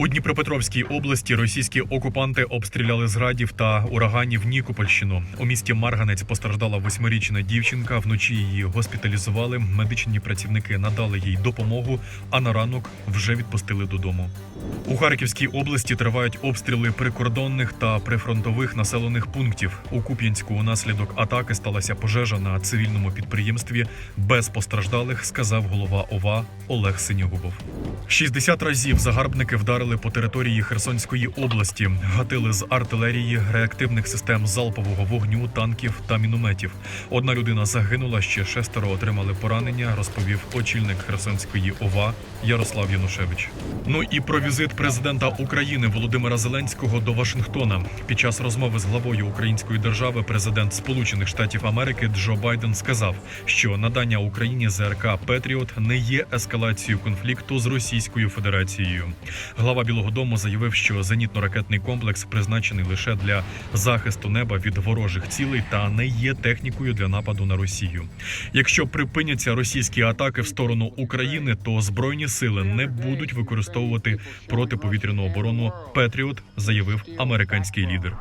У Дніпропетровській області російські окупанти обстріляли з та ураганів Нікопольщину. У місті Марганець постраждала восьмирічна дівчинка. Вночі її госпіталізували. Медичні працівники надали їй допомогу, а на ранок вже відпустили додому. У Харківській області тривають обстріли прикордонних та прифронтових населених пунктів. У Куп'янську унаслідок атаки сталася пожежа на цивільному підприємстві. Без постраждалих сказав голова ОВА Олег Синягубов. 60 разів загарбники вдарили по території Херсонської області, гатили з артилерії, реактивних систем залпового вогню, танків та мінометів. Одна людина загинула, ще шестеро отримали поранення, розповів очільник Херсонської ОВА Ярослав Янушевич. Ну і про візит президента України Володимира Зеленського до Вашингтона. Під час розмови з главою української держави президент Сполучених Штатів Америки Джо Байден сказав, що надання Україні ЗРК Петріот не є ескалацією конфлікту з Російською Федерацією. Глава Білого Дому заявив, що зенітно-ракетний комплекс призначений лише для захисту неба від ворожих цілей та не є технікою для нападу на Росію. Якщо припиняться російські атаки в сторону України, то збройні сили не будуть використовувати протиповітряну оборону Петріот, заявив американський лідер.